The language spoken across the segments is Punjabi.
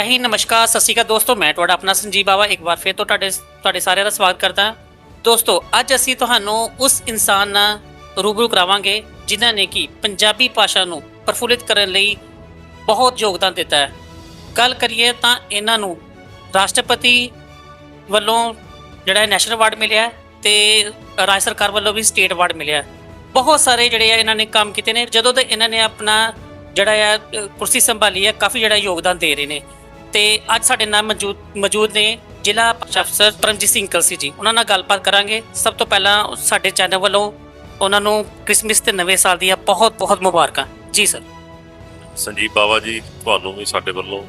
ਜੈ ਹਿੰਦ, ਨਮਸਕਾਰ, ਸਤਿ ਸ਼੍ਰੀ ਅਕਾਲ ਦੋਸਤੋ, ਮੈਂ ਤੁਹਾਡਾ ਆਪਣਾ ਸੰਜੀਵ ਬਾਵਾ, ਇੱਕ ਵਾਰ ਫਿਰ ਤੋਂ ਤੁਹਾਡੇ ਤੁਹਾਡੇ ਸਾਰਿਆਂ ਦਾ ਸਵਾਗਤ ਕਰਦਾ ਹਾਂ। ਦੋਸਤੋ, ਅੱਜ ਅਸੀਂ ਤੁਹਾਨੂੰ ਉਸ ਇਨਸਾਨ ਨਾਲ ਰੂਬਰੂ ਕਰਾਵਾਂਗੇ, ਜਿਨ੍ਹਾਂ ਨੇ ਕਿ ਪੰਜਾਬੀ ਭਾਸ਼ਾ ਨੂੰ ਪ੍ਰਫੁੱਲਿਤ ਕਰਨ ਲਈ ਬਹੁਤ ਯੋਗਦਾਨ ਦਿੱਤਾ ਹੈ। ਗੱਲ ਕਰੀਏ ਤਾਂ ਇਹਨਾਂ ਨੂੰ ਰਾਸ਼ਟਰਪਤੀ ਵੱਲੋਂ ਜਿਹੜਾ ਨੈਸ਼ਨਲ ਅਵਾਰਡ ਮਿਲਿਆ ਹੈ ਤੇ ਰਾਜ ਸਰਕਾਰ ਵੱਲੋਂ ਵੀ ਸਟੇਟ ਅਵਾਰਡ ਮਿਲਿਆ ਬਹੁਤ ਸਾਰੇ ਜਿਹੜੇ ਆ ਇਹਨਾਂ ਨੇ ਕੰਮ ਕੀਤੇ ਨੇ, ਜਦੋਂ ਤੋਂ ਇਹਨਾਂ ਨੇ ਆਪਣਾ ਜਿਹੜਾ ਆ ਕੁਰਸੀ ਸੰਭਾਲੀ ਹੈ, ਕਾਫੀ ਜਿਹੜਾ ਯੋਗਦਾਨ ਦੇ ਰਹੇ ਨੇ। ਤੇ ਅੱਜ ਸਾਡੇ ਨਾਲ ਮੌਜੂਦ ਮੌਜੂਦ ਨੇ ਜ਼ਿਲ੍ਹਾ ਅਫਸਰ ਪਰਮਜੀਤ ਸਿੰਘ ਕਲਸੀ ਜੀ। ਉਹਨਾਂ ਨਾਲ ਗੱਲਬਾਤ ਕਰਾਂਗੇ। ਸਭ ਤੋਂ ਪਹਿਲਾਂ ਸਾਡੇ ਚੈਨਲ ਵੱਲੋਂ ਉਹਨਾਂ ਨੂੰ ਕ੍ਰਿਸਮਸ ਤੇ ਨਵੇਂ ਸਾਲ ਦੀਆਂ ਬਹੁਤ ਬਹੁਤ ਮੁਬਾਰਕਾਂ। ਜੀ ਸਰ। ਸੰਜੀਵ ਬਾਵਾ ਜੀ, ਤੁਹਾਨੂੰ ਵੀ ਸਾਡੇ ਵੱਲੋਂ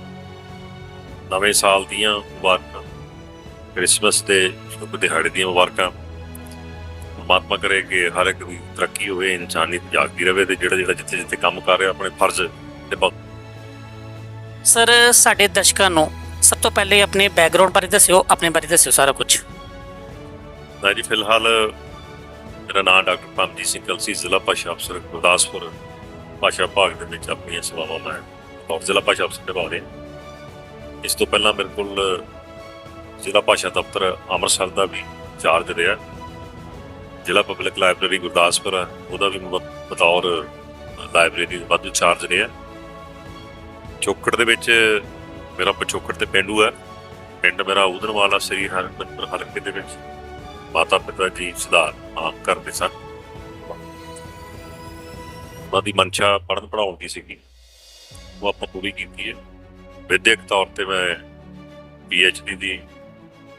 ਨਵੇਂ ਸਾਲ ਦੀਆਂ ਮੁਬਾਰਕਾਂ। ਕ੍ਰਿਸਮਸ ਤੇ ਸ਼ੁਭ ਦਿਹਾੜੇ ਦੀਆਂ ਮੁਬਾਰਕਾਂ। ਪਰਮਾਤਮਾ ਕਰੇ ਕਿ ਹਰ ਇੱਕ ਦੀ ਤਰੱਕੀ ਹੋਵੇ ਇਨਸਾਨੀਅਤ ਜਾਗਦੀ ਰਹੇ ਤੇ ਜਿਹੜਾ ਜਿਹੜਾ ਜਿੱਥੇ ਜਿੱਥੇ ਕੰਮ ਕਰ ਰਿਹਾ, ਆਪਣੇ ਫਰਜ਼ ਨਿਭਾਉ ਸਰ ਸਾਡੇ ਦਰਸ਼ਕਾਂ ਨੂੰ ਸਭ ਤੋਂ ਪਹਿਲੇ ਆਪਣੇ ਬੈਕਗ੍ਰਾਉਂਡ ਬਾਰੇ ਦੱਸਿਓ ਆਪਣੇ ਬਾਰੇ ਦੱਸਿਓ ਸਾਰਾ ਕੁਝ। ਮੈਂ ਜੀ ਫਿਲਹਾਲ ਮੇਰਾ ਨਾਮ ਡਾਕਟਰ ਪਰਮਜੀਤ ਸਿੰਘ ਕਲਸੀ ਜ਼ਿਲ੍ਹਾ ਭਾਸ਼ਾ ਅਫਸਰ ਗੁਰਦਾਸਪੁਰ ਭਾਸ਼ਾ ਵਿਭਾਗ ਦੇ ਵਿੱਚ ਆਪਣੀਆਂ ਸੇਵਾਵਾਂ ਮੈਂ ਔਰ ਜ਼ਿਲ੍ਹਾ ਭਾਸ਼ਾ ਅਫਸਰ ਨਿਭਾ ਰਿਹਾ। ਇਸ ਤੋਂ ਪਹਿਲਾਂ ਮੇਰੇ ਕੋਲ ਜ਼ਿਲ੍ਹਾ ਭਾਸ਼ਾ ਦਫ਼ਤਰ ਅੰਮ੍ਰਿਤਸਰ ਦਾ ਵੀ ਚਾਰਜ ਰਿਹਾ। ਜ਼ਿਲ੍ਹਾ ਪਬਲਿਕ ਲਾਇਬ੍ਰੇਰੀ ਗੁਰਦਾਸਪੁਰ ਆ, ਉਹਦਾ ਵੀ ਮੈਂ ਬਤੌਰ ਲਾਇਬ੍ਰੇਰੀ ਵਾਧੂ ਚਾਰਜ ਰਿਹਾ। ਚੋਕੜ ਦੇ ਵਿੱਚ, ਮੇਰਾ ਪਿਛੋਕੜ ਤੇ ਪਿੰਡੂ ਹੈ। ਪਿੰਡ ਮੇਰਾ ਉਦਨਵਾਲਾ ਸ੍ਰੀ ਹਰਿਮੰਦਰ ਹਲਕੇ ਦੇ ਵਿੱਚ। ਮਾਤਾ ਪਿਤਾ ਜੀ ਸੁਧਾਰ ਆਮ ਕਰਦੇ ਸਨ। ਉਹਨਾਂ ਦੀ ਮਨਸ਼ਾ ਪੜ੍ਹਨ ਪੜਾਉਣ ਦੀ ਸੀਗੀ। ਉਹ ਆਪਾਂ ਪੂਰੀ ਕੀਤੀ ਹੈ। ਵਿਦਿਅਕ ਤੌਰ ਤੇ ਮੈਂ ਡੀ ਦੀ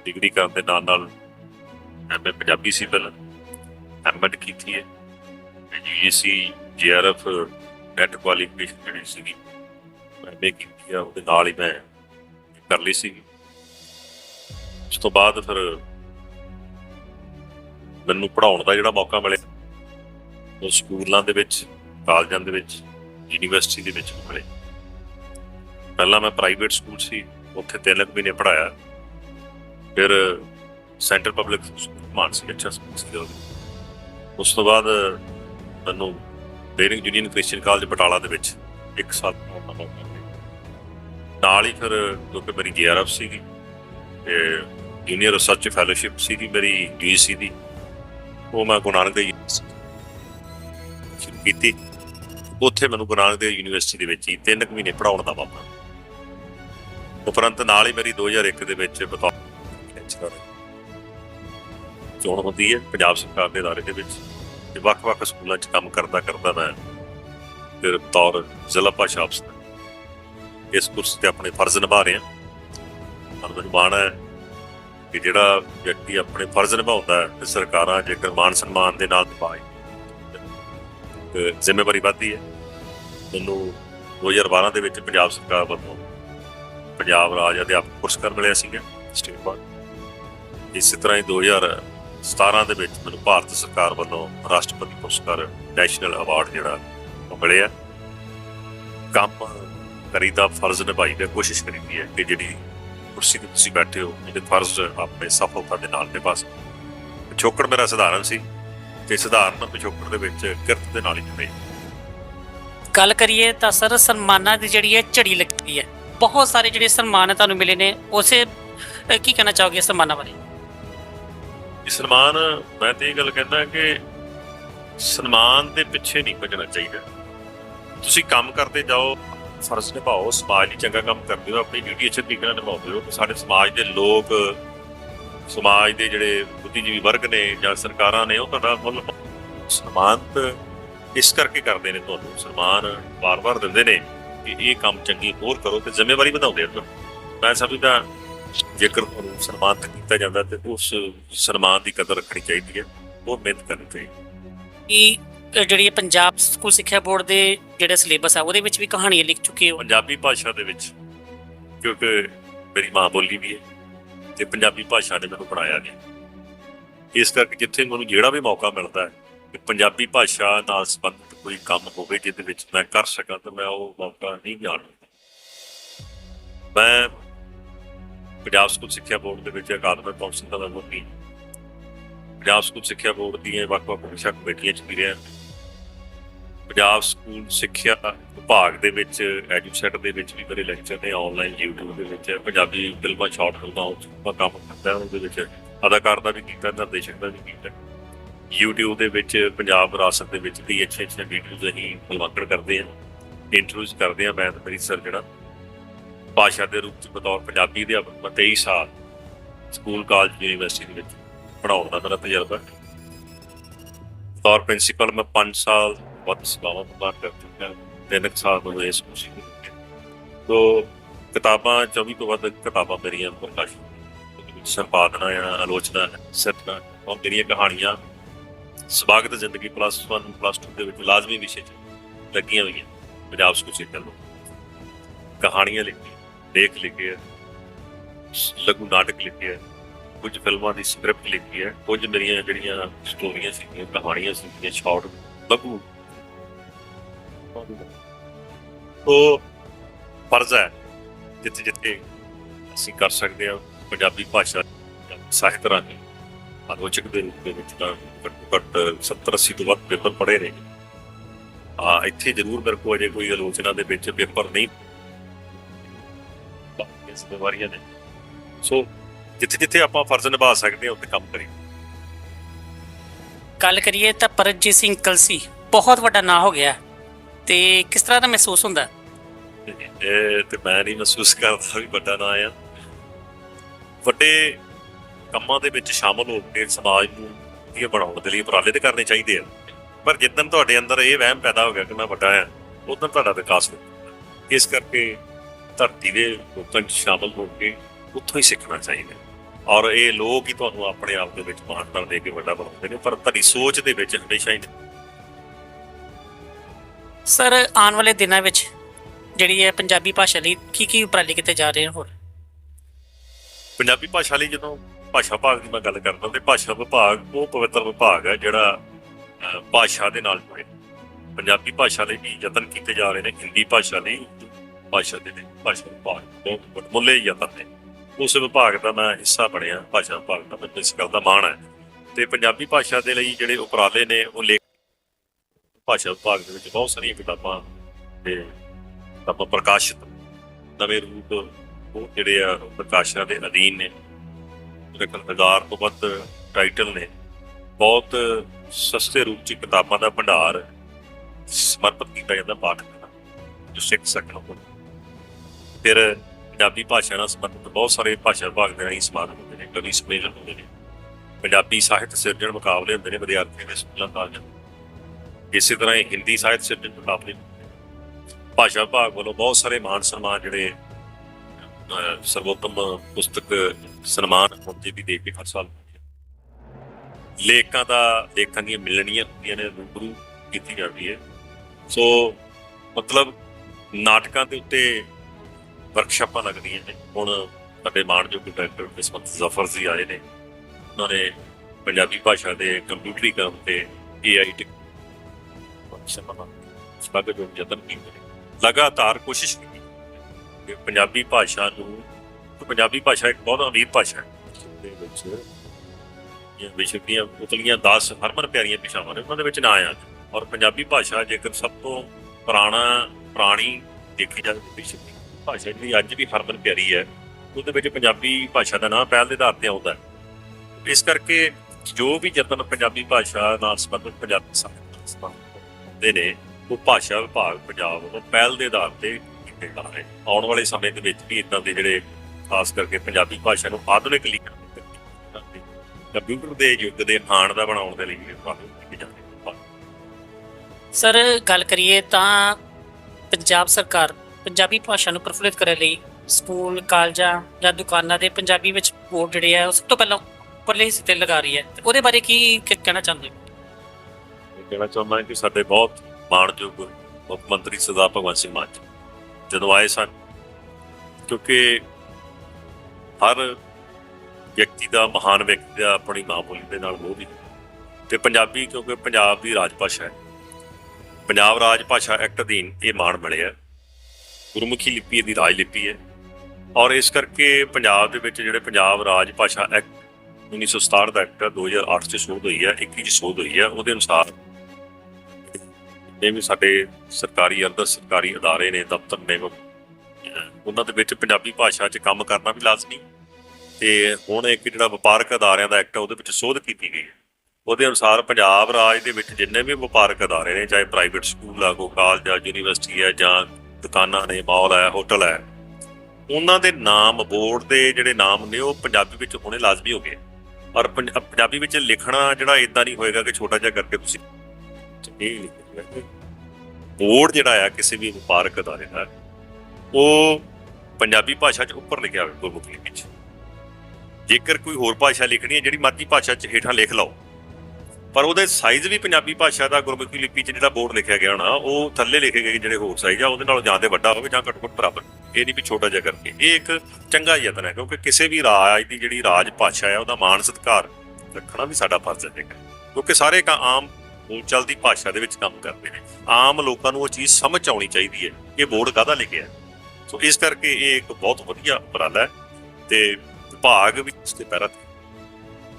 ਡਿਗਰੀ ਕਰਨ ਦੇ ਨਾਲ ਨਾਲ ਐਮਏ ਪੰਜਾਬੀ ਸੀ ਪਹਿਲਾਂ ਐਮਐਡ ਕੀਤੀ ਹੈ। ਯੂਜੀਸੀ ਜੀਆਰਐਫ ਨੈਟ ਕੁਆਲੀਫਿਕੇਸ਼ਨ ਜਿਹੜੀ ਸੀਗੀ ਐਮਏ ਕੀਤੀ ਆ, ਉਹਦੇ ਨਾਲ ਹੀ ਮੈਂ ਕਰ ਲਈ ਸੀਗੀ ਉਸ ਤੋਂ ਬਾਅਦ ਫਿਰ ਮੈਨੂੰ ਪੜਾਉਣ ਦਾ ਜਿਹੜਾ ਮੌਕਾ ਮਿਲਿਆ, ਉਹ ਸਕੂਲਾਂ ਦੇ ਵਿੱਚ, ਕਾਲਜਾਂ ਦੇ ਵਿੱਚ, ਯੂਨੀਵਰਸਿਟੀ ਦੇ ਵਿੱਚ ਵੀ ਮਿਲੇ ਪਹਿਲਾਂ ਮੈਂ ਪ੍ਰਾਈਵੇਟ ਸਕੂਲ ਸੀ, ਉੱਥੇ ਤਿੰਨ ਕੁ ਮਹੀਨੇ ਪੜਾਇਆ ਫਿਰ ਸੈਂਟਰ ਪਬਲਿਕ ਸਕੂਲ, ਮਾਨਸੀ ਅੱਛਾ ਸਕੂਲ ਸੀ ਉਹ। ਉਸ ਤੋਂ ਬਾਅਦ ਮੈਨੂੰ Baring Union Christian College Batala ਦੇ ਵਿੱਚ ਇੱਕ ਸਾਲ ਪੜ੍ਹਾਉਣ ਦਾ ਮੌਕਾ ਮਿਲਿਆ। ਨਾਲ ਹੀ ਫਿਰ ਕਿਉਂਕਿ ਮੇਰੀ ਜੀਆਰਐਫ ਸੀਗੀ ਤੇ ਜੂਨੀਅਰ ਰਿਸਰਚ ਫੈਲੋਸ਼ਿਪ ਸੀਗੀ ਮੇਰੀ ਯੂਜੀਸੀ ਦੀ ਉਹ ਮੈਂ ਗੁਰੂ ਨਾਨਕ ਦੇਵ ਯੂਨੀਵਰਸਿਟੀ ਸ਼ੁਰੂ ਕੀਤੀ ਉੱਥੇ ਮੈਨੂੰ ਗੁਰੂ ਨਾਨਕ ਦੇਵ ਯੂਨੀਵਰਸਿਟੀ ਦੇ ਵਿੱਚ ਹੀ ਤਿੰਨ ਕੁ ਮਹੀਨੇ ਪੜਾਉਣ ਦਾ ਮੌਕਾ ਉਪਰੰਤ ਨਾਲ ਹੀ ਮੇਰੀ 2001 ਦੇ ਵਿੱਚ ਬਤੌਰ ਲੈਕਚਰਰ ਚੋਣ ਹੁੰਦੀ ਹੈ ਪੰਜਾਬ ਸਰਕਾਰ ਦੇ ادارے ਦੇ ਵਿੱਚ ਤੇ ਵੱਖ-ਵੱਖ ਸਕੂਲਾਂ 'ਚ ਕੰਮ ਕਰਦਾ ਕਰਦਾ ਮੈਂ ਫਿਰ ਬਤੌਰ ਜ਼ਿਲ੍ਹਾ ਭਾਸ਼ਾ ਅਫਸਰ ਇਸ ਕੁਰਸੀ ਤੇ ਆਪਣੇ ਫਰਜ਼ ਨਿਭਾ ਰਹੇ ਹਾਂ। ਮਨ ਮੈਨੂੰ ਮਾਣ ਹੈ ਕਿ ਜਿਹੜਾ ਵਿਅਕਤੀ ਆਪਣੇ ਫਰਜ਼ ਨਿਭਾਉਂਦਾ ਹੈ ਤੇ ਸਰਕਾਰਾਂ ਜੇਕਰ ਮਾਨ ਸਨਮਾਨ ਦੇ ਨਾਲ ਨਿਭਾਏ, ਤੇ ਜ਼ਿੰਮੇਵਾਰੀ ਵੱਧਦੀ ਹੈ। ਮੈਨੂੰ 2012 ਦੇ ਵਿੱਚ ਪੰਜਾਬ ਸਰਕਾਰ ਵੱਲੋਂ ਪੰਜਾਬ ਰਾਜ ਅਧਿਆਪਕ ਪੁਰਸਕਾਰ ਮਿਲਿਆ ਸੀਗਾ, ਸਟੇਟ ਬਾਅਦ ਇਸੇ ਤਰ੍ਹਾਂ ਹੀ 2017 ਦੇ ਵਿੱਚ ਮੈਨੂੰ ਭਾਰਤ ਸਰਕਾਰ ਵੱਲੋਂ ਰਾਸ਼ਟਰਪਤੀ ਪੁਰਸਕਾਰ ਨੈਸ਼ਨਲ ਅਵਾਰਡ ਜਿਹੜਾ ਉਹ ਮਿਲਿਆ। ਕੰਮ ਕਰੀਦਾ ਫਰਜ਼ ਨਿਭਾਈ ਦਾ ਕੋਸ਼ਿਸ਼ ਕਰੀਦੀ ਹੈ ਕਿ ਜਿਹੜੀ ਕੁਰਸੀ ਤੇ ਤੁਸੀਂ ਬੈਠੇ ਹੋ ਇਹਦੇ ਫਰਜ਼ ਆਪਣੇ ਸਫਲਤਾ ਦੇ ਨਾਲ ਨਿਭਾ ਸਕੋ ਪਿਛੋਕੜ ਮੇਰਾ ਸਧਾਰਨ ਸੀ ਤੇ ਸਧਾਰਨ ਪਿਛੋਕੜ ਦੇ ਵਿੱਚ ਕਿਰਤ ਦੇ ਨਾਲ ਹੀ ਜੁੜੇ ਗੱਲ ਕਰੀਏ ਤਾਂ ਸਰ ਸਨਮਾਨਾਂ ਦੀ ਜਿਹੜੀ ਹੈ ਝੜੀ ਲੱਗੀ ਹੈ ਬਹੁਤ ਸਾਰੇ ਜਿਹੜੇ ਸਨਮਾਨ ਤੁਹਾਨੂੰ ਮਿਲੇ ਨੇ ਉਸੇ ਕੀ ਕਹਿਣਾ ਚਾਹੋਗੇ ਇਸ ਸਨਮਾਨਾਂ ਬਾਰੇ? ਇਹ ਸਨਮਾਨ ਮੈਂ ਤੇ ਇਹ ਗੱਲ ਕਹਿੰਦਾ ਕਿ ਸਨਮਾਨ ਦੇ ਪਿੱਛੇ ਨਹੀਂ ਭੱਜਣਾ ਚਾਹੀਦਾ। ਤੁਸੀਂ ਕੰਮ ਕਰਦੇ ਜਾਓ ਫਰਜ਼ ਨਿਭਾਓ ਸਮਾਜ ਲਈ ਚੰਗਾ ਕੰਮ ਕਰਦੇ ਹੋ ਆਪਣੀ ਡਿਊਟੀ ਅੱਛੇ ਤਰੀਕੇ ਨਾਲ ਨਿਭਾਉਂਦੇ ਹੋ ਸਾਡੇ ਸਮਾਜ ਦੇ ਲੋਕ ਸਮਾਜ ਦੇ ਜਿਹੜੇ ਬੁੱਧੀਜੀਵੀ ਵਰਗ ਨੇ ਜਾਂ ਸਰਕਾਰਾਂ ਨੇ ਉਹ ਤੁਹਾਡਾ ਮੁੱਲ ਸਨਮਾਨਤ ਇਸ ਕਰਕੇ ਕਰਦੇ ਨੇ ਤੁਹਾਨੂੰ ਸਨਮਾਨ ਵਾਰ-ਵਾਰ ਦਿੰਦੇ ਨੇ ਕਿ ਇਹ ਕੰਮ ਚੰਗੀ ਹੋਰ ਕਰੋ ਤੇ ਜ਼ਿੰਮੇਵਾਰੀ ਵਧਾਉਂਦੇ ਆ ਮੈਂ ਸਮਝਦਾ ਜੇਕਰ ਤੁਹਾਨੂੰ ਸਨਮਾਨਿਤ ਕੀਤਾ ਜਾਂਦਾ ਤੇ ਉਸ ਸਨਮਾਨ ਦੀ ਕਦਰ ਰੱਖਣੀ ਚਾਹੀਦੀ ਹੈ ਉਹ ਮਿਹਨਤ ਕਰਨੀ ਚਾਹੀਦੀ ਕਿ ਅ, ਜਿਹੜੀ ਪੰਜਾਬ ਸਕੂਲ ਸਿੱਖਿਆ ਬੋਰਡ ਦੇ ਜਿਹੜਾ ਸਿਲੇਬਸ ਆ, ਉਹਦੇ ਵਿੱਚ ਵੀ ਕਹਾਣੀਆਂ ਲਿਖ ਚੁੱਕੇ ਹੋ? ਪੰਜਾਬੀ ਭਾਸ਼ਾ ਦੇ ਵਿੱਚ, ਕਿਉਂਕਿ ਮੇਰੀ ਮਾਂ ਬੋਲੀ ਵੀ ਹੈ ਤੇ ਪੰਜਾਬੀ ਭਾਸ਼ਾ ਨੇ ਮੈਨੂੰ ਪੜਾਇਆ ਗਿਆ ਇਸ ਕਰਕੇ ਜਿੱਥੇ ਮੈਨੂੰ ਜਿਹੜਾ ਵੀ ਮੌਕਾ ਮਿਲਦਾ ਹੈ ਕਿ ਪੰਜਾਬੀ ਭਾਸ਼ਾ ਨਾਲ ਸੰਬੰਧਿਤ ਕੋਈ ਕੰਮ ਹੋਵੇ ਜਿਹਦੇ ਵਿੱਚ ਮੈਂ ਕਰ ਸਕਾਂ, ਤਾਂ ਮੈਂ ਉਹ ਮੌਕਾ ਨਹੀਂ ਜਾਣਦਾ ਮੈਂ ਪੰਜਾਬ ਸਕੂਲ ਸਿੱਖਿਆ ਬੋਰਡ ਦੇ ਵਿੱਚ ਅਕਾਦਮਿਕ ਕੌਂਸਲ ਦਾ ਮੈਂਬਰ ਵੀ ਪੰਜਾਬ ਸਕੂਲ ਸਿੱਖਿਆ ਬੋਰਡ ਦੀਆਂ ਵੱਖ-ਵੱਖ ਵਿਸ਼ਾ ਕਮੇਟੀਆਂ 'ਚ ਵੀ ਰਿਹਾ। ਪੰਜਾਬ ਸਕੂਲ ਸਿੱਖਿਆ ਵਿਭਾਗ ਦੇ ਵਿੱਚ ਐਜੂਸੈਟ ਦੇ ਵਿੱਚ ਵੀ ਮੇਰੇ ਲੈਕਚਰ ਨੇ ਆਨਲਾਈਨ YouTube ਦੇ ਵਿੱਚ, ਪੰਜਾਬੀ ਫਿਲਮਾਂ ਸ਼ਾਰਟ ਫਿਲਮਾਂ ਉਸ ਕੰਮ ਕਰਦਾ ਉਹਦੇ ਵਿੱਚ ਅਦਾਕਾਰ ਦਾ ਵੀ ਕੀਤਾ, ਨਿਰਦੇਸ਼ਕ ਦਾ ਵੀ ਕੀਤਾ। YouTube ਦੇ ਵਿੱਚ, ਪੰਜਾਬ ਵਿਰਾਸਤ ਦੇ ਵਿੱਚ ਵੀ ਅੱਛੇ ਅੱਛੇ ਵੀਡੀਓਜ਼ ਅਸੀਂ ਫਿਲਮਾਂਕਣ ਕਰਦੇ ਹਾਂ ਇੰਟਰਵਿਊਜ਼ ਕਰਦੇ ਹਾਂ ਮੈਂ ਤੇ ਮੇਰੀ ਸਰ ਜਿਹੜਾ। ਭਾਸ਼ਾ ਦੇ ਰੂਪ ਚ ਬਤੌਰ ਪੰਜਾਬੀ ਦੇ ਮੈਂ 23 ਸਾਲ ਸਕੂਲ ਕਾਲਜ ਯੂਨੀਵਰਸਿਟੀ ਦੇ ਵਿੱਚ ਪੜਾਉਣ ਦਾ ਮੇਰਾ ਤਜਰਬਾ। ਹੈ ਤੌਰ ਪ੍ਰਿੰਸੀਪਲ ਮੈਂ 5 ਸਾਲ ਵੱਧ ਸੇਵਾਵਾਂ ਪ੍ਰਦਾਨ ਕਰ ਚੁੱਕਾ ਤਿੰਨ ਕੁ ਸਾਲ ਮੈਨੂੰ ਇਸ ਖੁਸ਼ੀ ਮਿਲੀ ਤੋ ਕਿਤਾਬਾਂ 24 ਤੋਂ ਵੱਧ ਕਿਤਾਬਾਂ ਮੇਰੀਆਂ ਪ੍ਰਕਾਸ਼ਿਤ ਵਿੱਚ ਸੰਪਾਦਨਾ ਆ ਆਲੋਚਨਾ ਹੈ, ਸਿਰਜਣਾ ਔਰ ਮੇਰੀਆਂ ਕਹਾਣੀਆਂ ਸਵਾਗਤ ਜ਼ਿੰਦਗੀ ਪਲੱਸ 1 ਪਲੱਸ 2 ਦੇ ਵਿੱਚ ਲਾਜ਼ਮੀ ਵਿਸ਼ੇ 'ਚ ਲੱਗੀਆਂ ਹੋਈਆਂ। ਪੰਜਾਬ ਸਕੂਲ ਸਿੱਖਿਆ ਲੋ ਕਹਾਣੀਆਂ ਲਿਖੀ ਲੇਖ ਲਿਖੇ ਹੈ ਲਘੂ ਨਾਟਕ ਲਿਖੇ ਕੁਝ ਫਿਲਮਾਂ ਦੀ ਸਕ੍ਰਿਪਟ ਲਿਖੀ ਹੈ ਕੁਝ ਮੇਰੀਆਂ ਜਿਹੜੀਆਂ ਸਟੋਰੀਆਂ ਸੀਗੀਆਂ, ਕਹਾਣੀਆਂ ਸੀਗੀਆਂ, ਸ਼ਾਰਟ, ਲਘੂ ਉਹ ਫਰਜ਼ ਹੈ ਜਿੱਥੇ ਜਿੱਥੇ ਅਸੀਂ ਕਰ ਸਕਦੇ ਹਾਂ, ਪੰਜਾਬੀ ਭਾਸ਼ਾ ਜਾਂ ਸਾਹਿਤ ਰਾਹੀਂ ਆਲੋਚਕ ਦੇ ਰੂਪ ਦੇ ਵਿੱਚ ਤਾਂ ਘੱਟੋ ਘੱਟ 70 80 ਤੋਂ ਵੱਧ ਪੇਪਰ ਪੜ੍ਹੇ ਨੇ। ਆ ਇੱਥੇ ਜ਼ਰੂਰ ਮੇਰੇ ਕੋਲ ਅਜੇ ਕੋਈ ਆਲੋਚਨਾ ਦੇ ਵਿੱਚ ਪੇਪਰ ਨਹੀਂ। ਬਾਕੀ ਜ਼ਿੰਮੇਵਾਰੀਆਂ ਨੇ ਸੋ ਜਿੱਥੇ ਜਿੱਥੇ ਆਪਾਂ ਫਰਜ਼ ਨਿਭਾ ਸਕਦੇ ਹਾਂ, ਉੱਥੇ ਕੰਮ ਕਰੀਏ। ਗੱਲ ਕਰੀਏ ਤਾਂ ਪਰਮਜੀਤ ਸਿੰਘ ਕਲਸੀ, ਬਹੁਤ ਵੱਡਾ ਨਾਂ ਹੋ ਗਿਆ। ਤੇ ਕਿਸ ਤਰ੍ਹਾਂ ਦਾ ਮਹਿਸੂਸ ਹੁੰਦਾ? ਇਹ ਤੇ ਮੈਂ ਨਹੀਂ ਮਹਿਸੂਸ ਕਰਦਾ ਵੀ ਵੱਡਾ ਨਾ ਆ ਵੱਡੇ ਕੰਮਾਂ ਦੇ ਵਿੱਚ ਸ਼ਾਮਲ ਹੋ ਕੇ ਸਮਾਜ ਨੂੰ ਇਹ ਬਣਾਉਣ ਦੇ ਲਈ ਉਪਰਾਲੇ ਤੇ ਕਰਨੇ ਚਾਹੀਦੇ ਆ। ਪਰ ਜਿੱਦਣ ਤੁਹਾਡੇ ਅੰਦਰ ਇਹ ਵਹਿਮ ਪੈਦਾ ਹੋ ਗਿਆ ਕਿ ਮੈਂ ਵੱਡਾ ਆ ਉਦੋਂ ਤੁਹਾਡਾ ਵਿਕਾਸ ਹੋ ਇਸ ਕਰਕੇ ਧਰਤੀ ਦੇ ਲੋਕਾਂ 'ਚ ਸ਼ਾਮਲ ਹੋ ਕੇ ਉੱਥੋਂ ਹੀ ਸਿੱਖਣਾ ਚਾਹੀਦਾ। ਔਰ ਇਹ ਲੋਕ ਹੀ ਤੁਹਾਨੂੰ ਆਪਣੇ ਆਪ ਦੇ ਵਿੱਚ ਮਾਨਤਾ ਦੇ ਕੇ ਵੱਡਾ ਬਣਾਉਂਦੇ ਨੇ, ਪਰ ਤੁਹਾਡੀ ਸੋਚ ਦੇ ਵਿੱਚ ਹਮੇਸ਼ਾ ਹੀ ਸਰ ਆਉਣ ਵਾਲੇ ਦਿਨਾਂ ਵਿੱਚ ਜਿਹੜੀ ਹੈ ਪੰਜਾਬੀ ਭਾਸ਼ਾ ਲਈ ਕੀ ਕੀ ਉਪਰਾਲੇ ਕੀਤੇ ਜਾ ਰਹੇ ਹਨ ਹੋਰ? ਪੰਜਾਬੀ ਭਾਸ਼ਾ ਲਈ ਜਦੋਂ ਭਾਸ਼ਾ ਵਿਭਾਗ ਦੀ ਮੈਂ ਗੱਲ ਕਰਦਾ ਤੇ ਭਾਸ਼ਾ ਵਿਭਾਗ ਉਹ ਪਵਿੱਤਰ ਵਿਭਾਗ ਹੈ ਜਿਹੜਾ ਅਹ, ਭਾਸ਼ਾ ਦੇ ਨਾਲ ਜੁੜੇ ਪੰਜਾਬੀ ਭਾਸ਼ਾ ਲਈ ਵੀ ਯਤਨ ਕੀਤੇ ਜਾ ਰਹੇ ਨੇ ਹਿੰਦੀ ਭਾਸ਼ਾ ਲਈ ਉਰਦੂ ਭਾਸ਼ਾ ਦੇ ਲਈ ਭਾਸ਼ਾ ਵਿਭਾਗ ਬਹੁਤ ਵੱਡਮੁੱਲੇ ਯਤਨ ਨੇ। ਉਸ ਵਿਭਾਗ ਦਾ ਮੈਂ ਹਿੱਸਾ ਬਣਿਆ ਭਾਸ਼ਾ ਵਿਭਾਗ ਦਾ ਮੈਨੂੰ ਇਸ ਗੱਲ ਦਾ ਮਾਣ ਹੈ। ਤੇ ਪੰਜਾਬੀ ਭਾਸ਼ਾ ਦੇ ਲਈ ਜਿਹੜੇ ਉਪਰਾਲੇ ਨੇ ਉਹ ਲੇਖ ਭਾਸ਼ਾ ਵਿਭਾਗ ਦੇ ਵਿੱਚ ਬਹੁਤ ਸਾਰੀਆਂ ਕਿਤਾਬਾਂ ਤੇ ਕਿਤਾਬਾਂ ਪ੍ਰਕਾਸ਼ਿਤ ਨਵੇਂ ਰੂਪ ਉਹ ਜਿਹੜੇ ਆ ਪ੍ਰਕਾਸ਼ਨਾਂ ਦੇ ਅਧੀਨ ਨੇ ਰਕਮ ਹਜ਼ਾਰ ਤੋਂ ਵੱਧ ਟਾਈਟਲ ਨੇ। ਬਹੁਤ ਸਸਤੇ ਰੂਪ ਚ ਕਿਤਾਬਾਂ ਦਾ ਭੰਡਾਰ ਸਮਰਪਿਤ ਕੀਤਾ ਜਾਂਦਾ ਪਾਠਕ ਨੂੰ ਜੋ ਸਿੱਖ ਸਕਣ ਉਹ ਫਿਰ ਪੰਜਾਬੀ ਭਾਸ਼ਾ ਨਾਲ ਸੰਬੰਧਿਤ ਬਹੁਤ ਸਾਰੇ ਭਾਸ਼ਾ ਵਿਭਾਗ ਦੇ ਰਾਹੀਂ ਸਮਾਗਮ ਹੁੰਦੇ ਨੇ, ਕਵੀ ਸੰਮੇਲਨ ਹੁੰਦੇ ਨੇ। ਪੰਜਾਬੀ ਸਾਹਿਤ ਸਿਰਜਣ ਮੁਕਾਬਲੇ ਹੁੰਦੇ ਨੇ ਵਿਦਿਆਰਥੀਆਂ ਦੇ ਸਕੂਲਾਂ, ਕਾਲਜਾਂ ਇਸੇ ਤਰ੍ਹਾਂ ਹੀ ਹਿੰਦੀ ਸਾਹਿਤ ਸਿਰਜਣ ਮੁਕਾਬਲੇ ਭਾਸ਼ਾ ਵਿਭਾਗ ਵੱਲੋਂ ਬਹੁਤ ਸਾਰੇ ਮਾਨ ਸਨਮਾਨ ਜਿਹੜੇ ਸਰਵੋਤਮ ਪੁਸਤਕ ਸਨਮਾਨ ਹੁੰਦੇ ਵੀ ਦੇ ਕੇ ਹਰ ਸਾਲ ਲੇਖਕਾਂ ਦਾ ਲੇਖਾਂ ਦੀਆਂ ਮਿਲਣੀਆਂ ਹੁੰਦੀਆਂ ਨੇ, ਰੂਬਰੂ ਕੀਤੀ ਜਾਂਦੀ ਹੈ। ਸੋ ਮਤਲਬ ਨਾਟਕਾਂ ਦੇ ਉੱਤੇ ਵਰਕਸ਼ਾਪਾਂ ਲੱਗਦੀਆਂ ਨੇ। ਹੁਣ ਸਾਡੇ ਮਾਣਯੋਗ ਡਾਇਰੈਕਟਰ ਕਿਸਮਤ ਜ਼ਫਰ ਜੀ ਆਏ ਨੇ। ਉਹਨਾਂ ਨੇ ਪੰਜਾਬੀ ਭਾਸ਼ਾ ਦੇ ਕੰਪਿਊਟਰੀ ਕੰਮ ਤੇ ਏਆਈ ਟੈਕ ਵਰਕਸ਼ਾਪਾਂ ਸਭਾਗਤ ਯਤਨ ਕੀਤੇ ਲਗਾਤਾਰ ਕੋਸ਼ਿਸ਼ ਕੀਤੀ। ਕਿ ਪੰਜਾਬੀ ਭਾਸ਼ਾ ਨੂੰ, ਪੰਜਾਬੀ ਭਾਸ਼ਾ ਇੱਕ ਬਹੁਤ ਅਮੀਰ ਭਾਸ਼ਾ ਹੈ। ਦੇ ਵਿੱਚ ਇਹ ਵਿਸ਼ਵ ਦੀਆਂ ਉਤਲੀਆਂ 10 ਹਰਮਨ ਪਿਆਰੀਆਂ ਭਾਸ਼ਾਵਾਂ ਨੇ, ਉਹਨਾਂ ਦੇ ਵਿੱਚ ਨਾ ਆਇਆ। ਔਰ ਪੰਜਾਬੀ ਭਾਸ਼ਾ ਜੇਕਰ ਸਭ ਤੋਂ ਪੁਰਾਣਾ, ਪੁਰਾਣੀ ਦੇਖੀ ਜਾਵੇ ਵਿਸ਼ਵ ਦੀ ਭਾਸ਼ਾ ਜਿਹੜੀ ਅੱਜ ਵੀ ਹਰਮਨ ਪਿਆਰੀ ਹੈ, ਉਹਦੇ ਵਿੱਚ ਪੰਜਾਬੀ ਭਾਸ਼ਾ ਦਾ ਨਾਮ ਪਹਿਲ ਦੇ ਆਧਾਰ ਤੇ ਆਉਂਦਾ ਹੈ। ਇਸ ਕਰਕੇ ਜੋ ਵੀ ਯਤਨ ਪੰਜਾਬੀ ਭਾਸ਼ਾ ਨਾਲ ਸੰਬੰਧਿਤ ਪੰਜਾਬੀ ਸਾਹਿਤ ਨਾਲ ਸੰਬੰਧਿਤ ਹੁੰਦੇ ਨੇ, ਉਹ ਭਾਸ਼ਾ ਵਿਭਾਗ ਪੰਜਾਬ ਵੱਲੋਂ ਪਹਿਲ ਦੇ ਆਧਾਰ ਤੇ ਕੀਤੇ ਜਾ ਰਹੇ ਆਉਣ ਵਾਲੇ ਸਮੇਂ ਦੇ ਵਿੱਚ ਵੀ ਇਦਾਂ ਦੇ ਜਿਹੜੇ ਖਾਸ ਕਰਕੇ ਪੰਜਾਬੀ ਭਾਸ਼ਾ ਨੂੰ ਆਧੁਨਿਕ ਲਿਖਣ ਦੇ ਕੰਪਿਊਟਰ ਦੇ ਯੁੱਗ ਦੇ ਹਾਣ ਦਾ ਬਣਾਉਣ ਦੇ ਲਈ ਵੀ ਕੀਤੇ ਜਾ ਸਰ, ਗੱਲ ਕਰੀਏ ਤਾਂ ਪੰਜਾਬ ਸਰਕਾਰ ਪੰਜਾਬੀ ਭਾਸ਼ਾ ਨੂੰ ਪ੍ਰਫੁੱਲਿਤ ਕਰਨ ਲਈ ਸਕੂਲ, ਕਾਲਜਾਂ ਜਾਂ ਦੁਕਾਨਾਂ ਦੇ ਪੰਜਾਬੀ ਵਿੱਚ ਬੋਰਡ ਜਿਹੜੇ ਆ, ਉਹ ਸਭ ਤੋਂ ਪਹਿਲਾਂ ਉੱਪਰਲੇ ਹਿੱਸੇ ਤੇ ਲਗਾ ਰਹੀ ਹੈ। ਉਹਦੇ ਬਾਰੇ ਕੀ ਕਹਿਣਾ ਚਾਹੁੰਦੇ ਹੋ? ਕਹਿਣਾ ਚਾਹੁੰਦਾ ਕਿ ਸਾਡੇ ਬਹੁਤ ਮਾਣਯੋਗ ਮੁੱਖ ਮੰਤਰੀ ਸਰਦਾਰ ਭਗਵੰਤ ਸਿੰਘ ਮਾਨ ਜਦੋਂ ਆਏ ਸਨ, ਕਿਉਂਕਿ ਹਰ ਵਿਅਕਤੀ ਦਾ, ਮਹਾਨ ਵਿਅਕਤੀ ਦਾ ਆਪਣੀ ਮਾਂ ਬੋਲੀ ਦੇ ਨਾਲ ਮੋਹ ਵੀ ਤੇ ਪੰਜਾਬੀ, ਕਿਉਂਕਿ ਪੰਜਾਬ ਦੀ ਰਾਜ ਭਾਸ਼ਾ ਹੈ, ਪੰਜਾਬ ਰਾਜ ਭਾਸ਼ਾ ਐਕਟ ਅਧੀਨ ਇਹ ਮਾਣ ਮਿਲਿਆ ਗੁਰਮੁਖੀ ਲਿਪੀ ਇਹਦੀ ਰਾਜ ਲਿਪੀ ਹੈ। ਔਰ ਇਸ ਕਰਕੇ ਪੰਜਾਬ ਦੇ ਵਿੱਚ ਜਿਹੜੇ ਪੰਜਾਬ ਰਾਜ ਭਾਸ਼ਾ ਐਕਟ 1967 ਦਾ ਐਕਟ 2008 ਚ ਸੋਧ ਹੋਈ ਹੈ 21 ਚ ਸੋਧ ਹੋਈ ਹੈ, ਉਹਦੇ ਅਨੁਸਾਰ ਜਿੰਨੇ ਵੀ ਸਾਡੇ ਸਰਕਾਰੀ ਅੰਦਰ ਸਰਕਾਰੀ ਅਦਾਰੇ ਨੇ, ਦਫ਼ਤਰ ਨੇ ਉਹਨਾਂ ਦੇ ਵਿੱਚ ਪੰਜਾਬੀ ਭਾਸ਼ਾ 'ਚ ਕੰਮ ਕਰਨਾ ਵੀ ਲਾਜ਼ਮੀ ਤੇ ਹੁਣ ਇੱਕ ਜਿਹੜਾ ਵਪਾਰਕ ਅਦਾਰਿਆਂ ਦਾ ਐਕਟ ਆ, ਉਹਦੇ ਵਿੱਚ ਸੋਧ ਕੀਤੀ ਗਈ ਹੈ। ਉਹਦੇ ਅਨੁਸਾਰ ਪੰਜਾਬ ਰਾਜ ਦੇ ਵਿੱਚ ਜਿੰਨੇ ਵੀ ਵਪਾਰਕ ਅਦਾਰੇ ਨੇ, ਚਾਹੇ ਪ੍ਰਾਈਵੇਟ ਸਕੂਲ ਆ ਕੋ ਕਾਲਜ ਆ ਯੂਨੀਵਰਸਿਟੀ ਹੈ ਜਾਂ ਦੁਕਾਨਾਂ ਨੇ ਮਾਲ ਹੈ ਹੋਟਲ ਹੈ ਉਹਨਾਂ ਦੇ ਨਾਮ ਬੋਰਡ ਦੇ ਜਿਹੜੇ ਨਾਮ ਨੇ, ਉਹ ਪੰਜਾਬੀ ਵਿੱਚ ਹੋਣੇ ਲਾਜ਼ਮੀ ਹੋ ਗਏ। ਪਰ ਪੰਜ- ਪੰਜਾਬੀ ਵਿੱਚ ਲਿਖਣਾ ਜਿਹੜਾ ਇਦਾਂ ਨਹੀਂ ਹੋਏਗਾ ਕਿ ਛੋਟਾ ਜਿਹਾ ਕਰਕੇ ਤੁਸੀਂ ਇਹ ਲਿਖਿਆ ਬੋਰਡ ਜਿਹੜਾ ਆ, ਕਿਸੇ ਵੀ ਵਪਾਰਕ ਅਦਾਰੇ ਦਾ ਉਹ ਪੰਜਾਬੀ ਭਾਸ਼ਾ 'ਚ ਉੱਪਰ ਲਿਖਿਆ ਹੋਵੇ ਗੁਰਮੁਖੀ ਲਿਪੀ ਜੇਕਰ ਕੋਈ ਹੋਰ ਭਾਸ਼ਾ ਲਿਖਣੀ ਹੈ, ਜਿਹੜੀ ਮਰਜ਼ੀ ਭਾਸ਼ਾ 'ਚ ਹੇਠਾਂ ਲਿਖ ਲਓ। ਪਰ ਉਹਦੇ ਸਾਈਜ਼ ਵੀ ਪੰਜਾਬੀ ਭਾਸ਼ਾ ਦਾ ਗੁਰਮੁਖੀ ਲਿਪੀ 'ਚ ਜਿਹੜਾ ਬੋਰਡ ਲਿਖਿਆ ਗਿਆ ਹੋਣਾ, ਉਹ ਥੱਲੇ ਲਿਖੇ ਗਏ ਜਿਹੜੇ ਹੋਰ ਸਾਈਜ਼ ਆ, ਉਹਦੇ ਨਾਲੋਂ ਜਾਂ ਤੇ ਵੱਡਾ ਹੋਵੇ ਜਾਂ ਘੱਟੋ ਘੱਟ ਬਰਾਬਰ। ਇਹ ਨਹੀਂ ਵੀ ਛੋਟਾ ਜਿਹਾ ਕਰਕੇ। ਇਹ ਇੱਕ ਚੰਗਾ ਯਤਨ ਹੈ, ਕਿਉਂਕਿ ਕਿਸੇ ਵੀ ਰਾਜ ਦੀ ਜਿਹੜੀ ਰਾਜ ਭਾਸ਼ਾ ਹੈ ਉਹਦਾ ਮਾਣ ਸਤਿਕਾਰ ਰੱਖਣਾ ਵੀ ਸਾਡਾ ਫਰਜ਼ ਹੈ। ਕਿਉਂਕਿ ਸਾਰੇ ਕਾ, ਆਮ ਬੋਲਚਾਲ ਦੀ ਭਾਸ਼ਾ ਦੇ ਵਿੱਚ ਕੰਮ ਕਰਦੇ ਨੇ। ਆਮ ਲੋਕਾਂ ਨੂੰ ਉਹ ਚੀਜ਼ ਸਮਝ ਆਉਣੀ ਚਾਹੀਦੀ ਹੈ ਕਿ ਬੋਰਡ ਕਾਹਦਾ ਲਿਖਿਆ। ਸੋ ਇਸ ਕਰਕੇ ਇਹ ਇੱਕ ਬਹੁਤ ਵਧੀਆ ਉਪਰਾਲਾ ਹੈ ਤੇ ਵਿਭਾਗ ਵੀ ਇਸ ਤੇ ਪੈਰਾ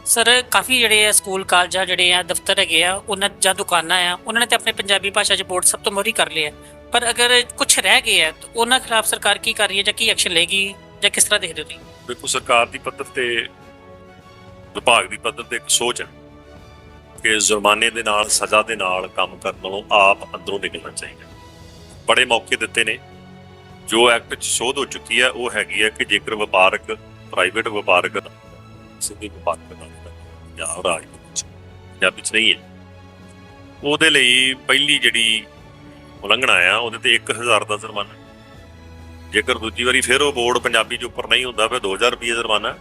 ਸਰ ਕਾਫੀ ਜਿਹੜੇ ਆ ਸਕੂਲ ਕਾਲਜ ਆ ਜਿਹੜੇ ਆ ਦਫ਼ਤਰ ਹੈਗੇ ਆ ਉਹਨਾਂ ਜਾਂ ਦੁਕਾਨਾਂ ਆ ਉਹਨਾਂ ਨੇ ਤੇ ਆਪਣੇ ਪੰਜਾਬੀ ਭਾਸ਼ਾ 'ਚ ਬੋਰਡ ਸਭ ਤੋਂ ਮੋਹਰੀ ਕਰ ਲਿਆ। ਪਰ ਅਗਰ ਕੁਝ ਰਹਿ ਗਏ ਆ ਤਾਂ ਉਹਨਾਂ ਖਿਲਾਫ ਸਰਕਾਰ ਕੀ ਕਰ ਰਹੀ ਹੈ ਜਾਂ ਕੀ ਐਕਸ਼ਨ ਲਏਗੀ ਜਾਂ ਕਿਸ ਤਰ੍ਹਾਂ ਦੇਖਦੇ ਹੋ ਤੁਸੀਂ? ਦੇਖੋ ਸਰਕਾਰ ਦੀ ਪੱਧਰ ਤੇ ਵਿਭਾਗ ਦੀ ਪੱਧਰ ਤੇ ਇੱਕ ਸੋਚ ਹੈ। ਕਿ ਜੁਰਮਾਨੇ ਦੇ ਨਾਲ, ਸਜ਼ਾ ਦੇ ਨਾਲ ਕੰਮ ਕਰਨ ਨਾਲੋਂ ਆਪ ਅੰਦਰੋਂ ਨਿਕਲਣਾ ਚਾਹੀਦਾ। ਬੜੇ ਮੌਕੇ ਦਿੱਤੇ ਨੇ। ਜੋ ਐਕਟ 'ਚ ਸੋਧ ਹੋ ਚੁੱਕੀ ਹੈ, ਉਹ ਹੈਗੀ ਹੈ ਕਿ ਜੇਕਰ ਵਪਾਰਕ, ਪ੍ਰਾਈਵੇਟ ਵਪਾਰਕ ਸਿੱਧੀ ਵਪਾਰਕ ਦਾ ਜਾਂ ਰਾਜ ਵਿੱਚ ਪੰਜਾਬੀ 'ਚ ਨਹੀਂ ਹੈ। ਉਹਦੇ ਲਈ ਪਹਿਲੀ ਜਿਹੜੀ ਉਲੰਘਣਾ ਆ, ਉਹਦੇ ਤੇ 1000 ਦਾ ਜੁਰਮਾਨਾ। ਜੇਕਰ ਦੂਜੀ ਵਾਰੀ ਫਿਰ ਉਹ ਬੋਰਡ ਪੰਜਾਬੀ 'ਚ ਉੱਪਰ ਨਹੀਂ ਹੁੰਦਾ, ਫਿਰ 2000 ਰੁਪਏ ਜੁਰਮਾਨਾ।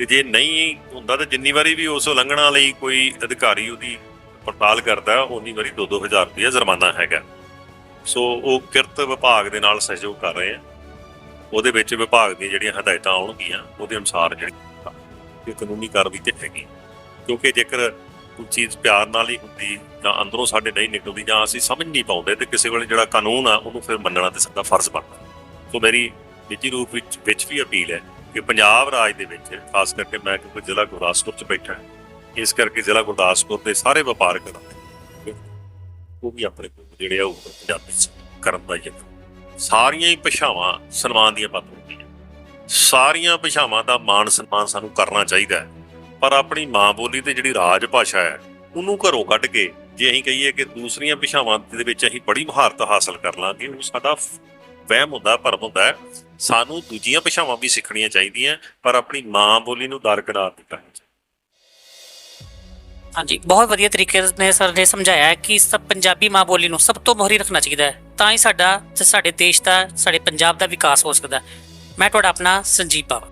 ਤੇ ਜੇ ਨਹੀਂ ਹੁੰਦਾ ਤਾਂ ਜਿੰਨੀ ਵਾਰੀ ਵੀ ਉਸ ਉਲੰਘਣਾ ਲਈ ਕੋਈ ਅਧਿਕਾਰੀ ਉਹਦੀ ਪੜਤਾਲ ਕਰਦਾ ਉਨੀ ਵਾਰੀ 2-2000 ਰੁਪਏ ਜੁਰਮਾਨਾ ਹੈਗਾ। ਸੋ ਉਹ ਕਿਰਤ ਵਿਭਾਗ ਦੇ ਨਾਲ ਸਹਿਯੋਗ ਕਰ ਰਹੇ ਆ। ਉਹਦੇ ਵਿੱਚ ਵਿਭਾਗ ਦੀਆਂ ਜਿਹੜੀਆਂ ਹਦਾਇਤਾਂ ਆਉਣਗੀਆਂ, ਉਹਦੇ ਅਨੁਸਾਰ ਜਿਹੜੀ ਇਹ ਕਾਨੂੰਨੀ ਕਾਰਵਾਈ ਤੇ ਹੈਗੀ। ਕਿਉਂਕਿ ਜੇਕਰ ਕੋਈ ਚੀਜ਼ ਪਿਆਰ ਨਾਲ ਹੀ ਹੁੰਦੀ ਜਾਂ ਅੰਦਰੋਂ ਸਾਡੇ ਨਹੀਂ ਨਿਕਲਦੀ ਜਾਂ ਅਸੀਂ ਸਮਝ ਨਹੀਂ ਪਾਉਂਦੇ ਤੇ ਕਿਸੇ ਵੇਲੇ ਜਿਹੜਾ ਕਾਨੂੰਨ ਆ, ਉਹਨੂੰ ਫਿਰ ਮੰਨਣਾ ਤੇ ਸਾਡਾ ਫਰਜ਼ ਬਣਦਾ। ਸੋ ਮੇਰੀ ਨਿੱਜੀ ਰੂਪ ਵਿੱਚ ਵਿੱਚ ਵੀ ਅਪੀਲ ਹੈ ਕਿ ਪੰਜਾਬ ਰਾਜ ਦੇ ਵਿੱਚ, ਖਾਸ ਕਰਕੇ ਮੈਂ ਕਿਉਂਕਿ ਜ਼ਿਲ੍ਹਾ ਗੁਰਦਾਸਪੁਰ ਚ ਬੈਠਾ ਇਸ ਕਰਕੇ ਜ਼ਿਲ੍ਹਾ ਗੁਰਦਾਸਪੁਰ ਦੇ ਸਾਰੇ ਵਪਾਰਕ ਅਦਾਰੇ ਉਹ ਵੀ ਆਪਣੇ ਜਿਹੜੇ ਆ ਉਹ ਪੰਜਾਬੀ ਚ ਕਰਨ ਦਾ ਯਤਨ ਸਾਰੀਆਂ ਹੀ ਭਾਸ਼ਾਵਾਂ ਸਨਮਾਨ ਦੀਆਂ ਪਾਤਰ ਹੁੰਦੀਆਂ ਸਾਰੀਆਂ ਭਾਸ਼ਾਵਾਂ ਦਾ ਮਾਣ ਸਨਮਾਨ ਸਾਨੂੰ ਕਰਨਾ ਚਾਹੀਦਾ ਹੈ। ਪਰ ਆਪਣੀ ਮਾਂ ਬੋਲੀ ਤੇ ਜਿਹੜੀ ਰਾਜ ਭਾਸ਼ਾ ਹੈ, ਉਹਨੂੰ ਘਰੋਂ ਕੱਢ ਕੇ ਜੇ ਅਸੀਂ ਕਹੀਏ ਕਿ ਦੂਸਰੀਆਂ ਭਾਸ਼ਾਵਾਂ ਦੇ ਵਿੱਚ ਅਸੀਂ ਬੜੀ ਮਹਾਰਤ ਹਾਸਲ ਕਰ ਲਾਂਗੇ, ਉਹ ਸਾਡਾ ਵਹਿਮ ਹੁੰਦਾ, ਭਰਮ ਹੁੰਦਾ ਹੈ। ਸਾਨੂੰ ਦੂਜੀਆਂ ਭਾਸ਼ਾਵਾਂ ਵੀ ਸਿੱਖਣੀਆਂ ਚਾਹੀਦੀਆਂ, ਪਰ ਆਪਣੀ ਮਾਂ ਬੋਲੀ ਨੂੰ ਦਰਕਰਾਰ ਨਹੀਂ ਕਰਨਾ ਹਾਂਜੀ, ਬਹੁਤ ਵਧੀਆ ਤਰੀਕੇ ਨੇ ਸਰ ਨੇ ਸਮਝਾਇਆ ਹੈ ਕਿ ਸਭ ਪੰਜਾਬੀ ਮਾਂ ਬੋਲੀ ਨੂੰ ਸਭ ਤੋਂ ਮੋਹਰੀ ਰੱਖਣਾ ਚਾਹੀਦਾ ਹੈ। ਤਾਂ ਹੀ ਸਾਡਾ ਤੇ ਸਾਡੇ ਦੇਸ਼ ਦਾ, ਸਾਡੇ ਪੰਜਾਬ ਦਾ ਵਿਕਾਸ ਹੋ ਸਕਦਾ ਮੈਂ ਤੁਹਾਡਾ ਆਪਣਾ ਸੰਜੀਵ ਬਾਵਾ।